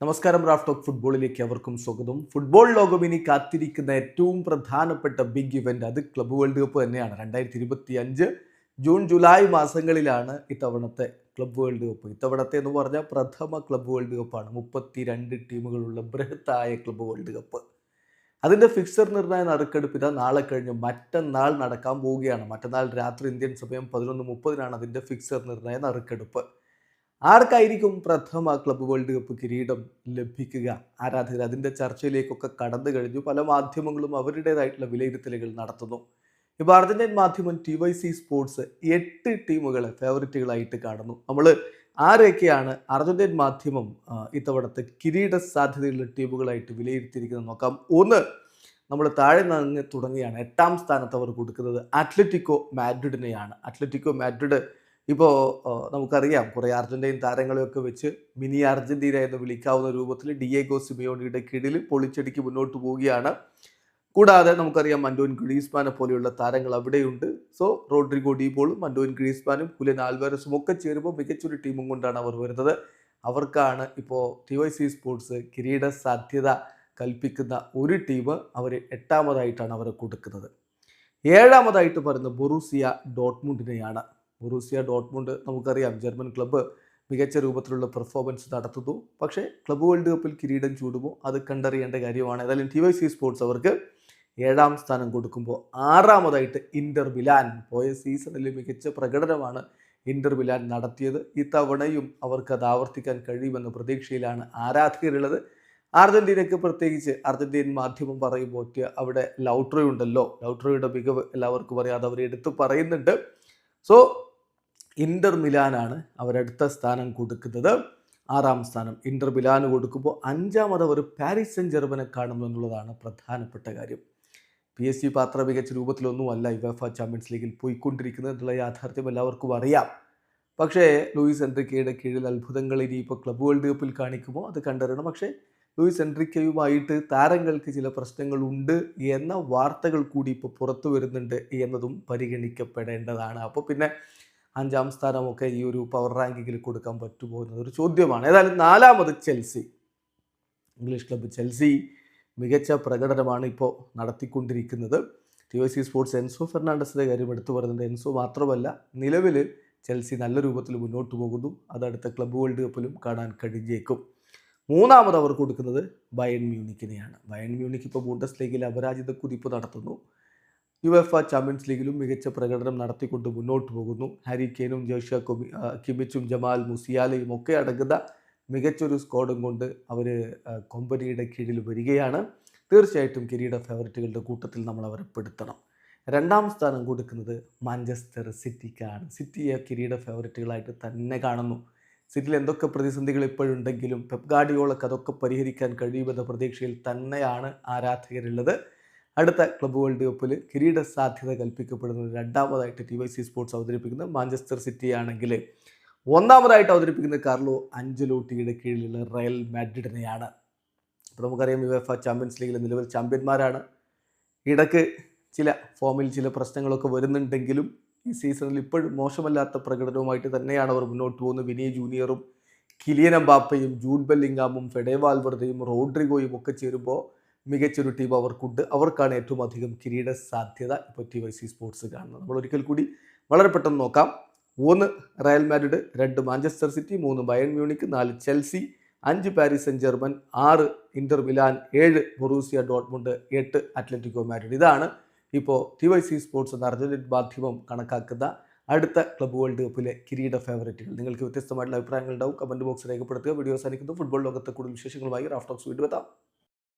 നമസ്കാരം Raf talk ഫുട്ബോളിലേക്ക് അവർക്കും സ്വാഗതം. ഫുട്ബോൾ ലോകം ഇനി കാത്തിരിക്കുന്ന ഏറ്റവും പ്രധാനപ്പെട്ട ബിഗ് ഇവന്റ് അത് ക്ലബ് വേൾഡ് കപ്പ് തന്നെയാണ്. രണ്ടായിരത്തി ഇരുപത്തി അഞ്ച് ജൂൺ ജൂലൈ മാസങ്ങളിലാണ് ഇത്തവണത്തെ ക്ലബ് വേൾഡ് കപ്പ്. ഇത്തവണത്തെ എന്ന് പറഞ്ഞാൽ പ്രഥമ ക്ലബ് വേൾഡ് കപ്പാണ് മുപ്പത്തി രണ്ട് ടീമുകളുള്ള ബൃഹത്തായ ക്ലബ് വേൾഡ് കപ്പ്. അതിന്റെ ഫിക്സർ നിർണയ നറുക്കെടുപ്പ് ഇതാ നാളെ കഴിഞ്ഞ്. മറ്റന്നാൾ നടക്കാൻ പോവുകയാണ്. മറ്റന്നാൾ രാത്രി ഇന്ത്യൻ സമയം പതിനൊന്ന് മുപ്പതിനാണ് അതിന്റെ ഫിക്സർ നിർണയ നറുക്കെടുപ്പ്. ആർക്കായിരിക്കും പ്രഥമ ക്ലബ്ബ് വേൾഡ് കപ്പ് കിരീടം ലഭിക്കുക? ആരാധകർ അതിന്റെ ചർച്ചയിലേക്കൊക്കെ കടന്നു കഴിഞ്ഞു. പല മാധ്യമങ്ങളും അവരുടേതായിട്ടുള്ള വിലയിരുത്തലുകൾ നടത്തുന്നു. ഇപ്പോൾ അർജന്റീൻ മാധ്യമം ടി വൈ സി സ്പോർട്സ് എട്ട് ടീമുകളെ ഫേവററ്റുകളായിട്ട് കാണുന്നു. നമ്മൾ ആരൊക്കെയാണ് അർജന്റീൻ മാധ്യമം ഇത്തവണത്തെ കിരീട സാധ്യതയുള്ള ടീമുകളായിട്ട് വിലയിരുത്തിയിരിക്കുന്നത് നോക്കാം. ഒന്ന് നമ്മൾ താഴെ നിന്ന് തുടങ്ങിയാണ് എട്ടാം സ്ഥാനത്ത് അവർ കൊടുക്കുന്നത് അത്ലറ്റിക്കോ മാഡ്രിഡിനെയാണ്. അത്ലറ്റിക്കോ മാഡ്രിഡ് ഇപ്പോൾ നമുക്കറിയാം കുറേ അർജന്റീൻ താരങ്ങളെയൊക്കെ വെച്ച് മിനി അർജന്റീന എന്ന് വിളിക്കാവുന്ന രൂപത്തിൽ ഡിയേഗോ സിമിയോണിയുടെ കീഴിൽ പൊളിച്ചടിക്ക് മുന്നോട്ട് പോവുകയാണ്. കൂടാതെ നമുക്കറിയാം മൻഡോൻ ഗ്രീസ്മാനെ പോലെയുള്ള താരങ്ങൾ അവിടെയുണ്ട്. സോ റോഡ്രിഗോ ഡീബോളും മൻഡോൻ ഗ്രീസ്മാനും കുലൻ ആൽവാരസും ഒക്കെ ചേരുമ്പോൾ മികച്ചൊരു ടീമും കൊണ്ടാണ് അവർ വരുന്നത്. അവർക്കാണ് ഇപ്പോൾ ടി വൈ സി സ്പോർട്സ് കിരീട സാധ്യത കൽപ്പിക്കുന്ന ഒരു ടീം അവർ എട്ടാമതായിട്ടാണ് അവരെ കൊടുക്കുന്നത്. ഏഴാമതായിട്ട് പറയുന്നത് ബൊറൂസിയ ഡോട്ട്മുണ്ടിനെയാണ് ബൊറൂസിയ ഡോട്ട്മുണ്ട് നമുക്കറിയാം. ജർമ്മൻ ക്ലബ്ബ് മികച്ച രൂപത്തിലുള്ള പെർഫോമൻസ് നടത്തുന്നു. പക്ഷേ ക്ലബ്ബ് വേൾഡ് കപ്പിൽ കിരീടം ചൂടുമോ? അത് കണ്ടറിയേണ്ട കാര്യമാണ്. ഏതായാലും ടി വൈ സി സ്പോർട്സ് അവർക്ക് ഏഴാം സ്ഥാനം കൊടുക്കുമ്പോൾ ആറാമതായിട്ട് ഇന്റർ മിലാൻ പോയ സീസണിൽ മികച്ച പ്രകടനമാണ് ഇന്റർ മിലാൻ നടത്തിയത്. ഇത്തവണയും അവർക്ക് അത് ആവർത്തിക്കാൻ കഴിയുമെന്ന പ്രതീക്ഷയിലാണ് ആരാധകരുള്ളത്. അർജന്റീനയ്ക്ക് പ്രത്യേകിച്ച് അർജന്റീൻ മാധ്യമം പറയുമ്പോൾ അവിടെ ലൗട്രോ ഉണ്ടല്ലോ ലൗട്രോയുടെ മികവ് എല്ലാവർക്കും അറിയാതെ അവർ എടുത്തു പറയുന്നുണ്ട്. സോ ഇന്റർ മിലാനാണ് അവരടുത്ത സ്ഥാനം കൊടുക്കുന്നത്. ആറാം സ്ഥാനം ഇന്റർ മിലാന് കൊടുക്കുമ്പോൾ അഞ്ചാമത് അവർ പാരീസ് സെൻ ജർമ്മനെ കാണുന്നു എന്നുള്ളതാണ് പ്രധാനപ്പെട്ട കാര്യം. പി എസ് സി പാത്ര മികച്ച രൂപത്തിലൊന്നുമല്ല യുവഫ ചാമ്പ്യൻസ് ലീഗിൽ പോയിക്കൊണ്ടിരിക്കുന്നത് എന്നുള്ള യാഥാർത്ഥ്യം എല്ലാവർക്കും അറിയാം. പക്ഷേ ലൂയിസ് എൻട്രിക്കയുടെ കീഴിൽ അത്ഭുതങ്ങൾ ഇനിയിപ്പോൾ ക്ലബ് വേൾഡ് കപ്പിൽ കാണിക്കുമോ? അത് കണ്ടറിയണം. പക്ഷേ ലൂയിസ് എൻട്രിക്കയുമായിട്ട് താരങ്ങൾക്ക് ചില പ്രശ്നങ്ങളുണ്ട് എന്ന വാർത്തകൾ കൂടി ഇപ്പോൾ പുറത്തു വരുന്നുണ്ട് എന്നതും പരിഗണിക്കപ്പെടേണ്ടതാണ്. അപ്പോൾ പിന്നെ അഞ്ചാം സ്ഥാനമൊക്കെ ഈ ഒരു പവർ റാങ്കിങ്ങിൽ കൊടുക്കാൻ പറ്റുമോ എന്നതൊരു ചോദ്യമാണ്. ഏതായാലും നാലാമത് ചെൽസി. ഇംഗ്ലീഷ് ക്ലബ്ബ് ചെൽസി മികച്ച പ്രകടനമാണ് ഇപ്പോൾ നടത്തിക്കൊണ്ടിരിക്കുന്നത്. T O C sports Enzo ഫെർണാണ്ടസിന്റെ കാര്യം എടുത്തു പറയുന്നത് എൻസോ മാത്രമല്ല നിലവിൽ ചെൽസി നല്ല രൂപത്തിൽ മുന്നോട്ട് പോകുന്നു. അത് അടുത്ത ക്ലബ്ബ് വേൾഡ് കപ്പിലും കാണാൻ കഴിഞ്ഞേക്കും. മൂന്നാമത് അവർ കൊടുക്കുന്നത് ബയൺ മ്യൂണിക്കിനെയാണ് ബയൺ മ്യൂണിക്ക് ഇപ്പോൾ ബൂണ്ടസ് ലീഗിൽ അപരാജിത കുതിപ്പ് നടത്തുന്നു. യു എഫ് ആ ചാമ്പ്യൻസ് ലീഗിലും മികച്ച പ്രകടനം നടത്തിക്കൊണ്ട് മുന്നോട്ട് പോകുന്നു. ഹാരി കെയ്നും ജോഷ കിമിച്ചും ജമാൽ മുസിയാലയും ഒക്കെ അടങ്ങുന്ന മികച്ചൊരു സ്ക്വാഡും കൊണ്ട് അവർ കമ്പനിയുടെ കീഴിൽ വരികയാണ്. തീർച്ചയായിട്ടും കിരീട ഫേവററ്റുകളുടെ കൂട്ടത്തിൽ നമ്മൾ അവരെ പെടുത്തണം. രണ്ടാം സ്ഥാനം കൊടുക്കുന്നത് മാഞ്ചസ്റ്റർ സിറ്റിക്കാണ്. സിറ്റിയെ കിരീട ഫേവററ്റുകളായിട്ട് തന്നെ കാണുന്നു. സിറ്റിയിൽ എന്തൊക്കെ പ്രതിസന്ധികൾ ഇപ്പോഴുണ്ടെങ്കിലും പെപ് ഗാർഡിയോളക്ക് അതൊക്കെ പരിഹരിക്കാൻ കഴിയുമെന്ന പ്രതീക്ഷയിൽ തന്നെയാണ് ആരാധകരുള്ളത്. അടുത്ത ക്ലബ്ബ് വേൾഡ് കപ്പിൽ കിരീട സാധ്യത കൽപ്പിക്കപ്പെടുന്നത് രണ്ടാമതായിട്ട് ടി വൈ സി സ്പോർട്സ് അവതരിപ്പിക്കുന്ന മാഞ്ചസ്റ്റർ സിറ്റി ആണെങ്കിൽ ഒന്നാമതായിട്ട് അവതരിപ്പിക്കുന്നത് കാർലോ അഞ്ചലോട്ടിയുടെ കീഴിലുള്ള റയൽ മാഡ്രിഡിനെയാണ് അപ്പോൾ നമുക്കറിയാം യു എഫ് ചാമ്പ്യൻസ് ലീഗിലെ നിലവിൽ ചാമ്പ്യന്മാരാണ്. ഇടയ്ക്ക് ചില ഫോമിൽ ചില പ്രശ്നങ്ങളൊക്കെ വരുന്നുണ്ടെങ്കിലും ഈ സീസണിൽ ഇപ്പോഴും മോശമല്ലാത്ത പ്രകടനവുമായിട്ട് തന്നെയാണ് അവർ മുന്നോട്ട് പോകുന്നത്. വിനീ ജൂനിയറും കിലിയൻ എംബാപ്പയും ജൂഡ് ബെല്ലിംഗാമും ഫെഡേ വാൽവർദയും റോഡ്രിഗോയും ഒക്കെ ചേരുമ്പോൾ മികച്ചൊരു ടീം അവർക്കുണ്ട്. അവർക്കാണ് ഏറ്റവും അധികം കിരീട സാധ്യത ഇപ്പോൾ ടി വൈ സി സ്പോർട്സ് കാണുന്നത്. നമ്മൾ ഒരിക്കൽ കൂടി വളരെ പെട്ടെന്ന് നോക്കാം. ഒന്ന് റയൽ മാഡ്രിഡ് രണ്ട് മാഞ്ചസ്റ്റർ സിറ്റി മൂന്ന് ബയൺ മ്യൂണിക്ക് നാല് ചെൽസി അഞ്ച് പാരീസ് സെൻ ജർമ്മൻ ആറ് ഇന്റർ മിലാൻ ഏഴ് ബൊറൂസിയ ഡോട്ട്മുണ്ട് എട്ട് അത്ലറ്റിക്കോ മാഡ്രിഡ് ഇതാണ് ഇപ്പോൾ ടി വൈ സി സ്പോർട്സ് എന്ന അർജന്റീൻ മാധ്യമം കണക്കാക്കുന്ന അടുത്ത ക്ലബ് വേൾഡ് കപ്പിലെ കിരീട ഫേവറേറ്റുകൾ നിങ്ങൾക്ക് വ്യത്യസ്തമായിട്ടുള്ള അഭിപ്രായങ്ങൾ ഉണ്ടാവും. കമന്റ് ബോക്സ് രേഖപ്പെടുത്തുക. വീഡിയോ അവസാനിക്കുന്നു. ഫുട്ബോൾ ലോകത്തെ കൂടുതൽ വിശേഷങ്ങളുമായി റാഫ്റ്റോക്സ് വീണ്ടും എത്താം.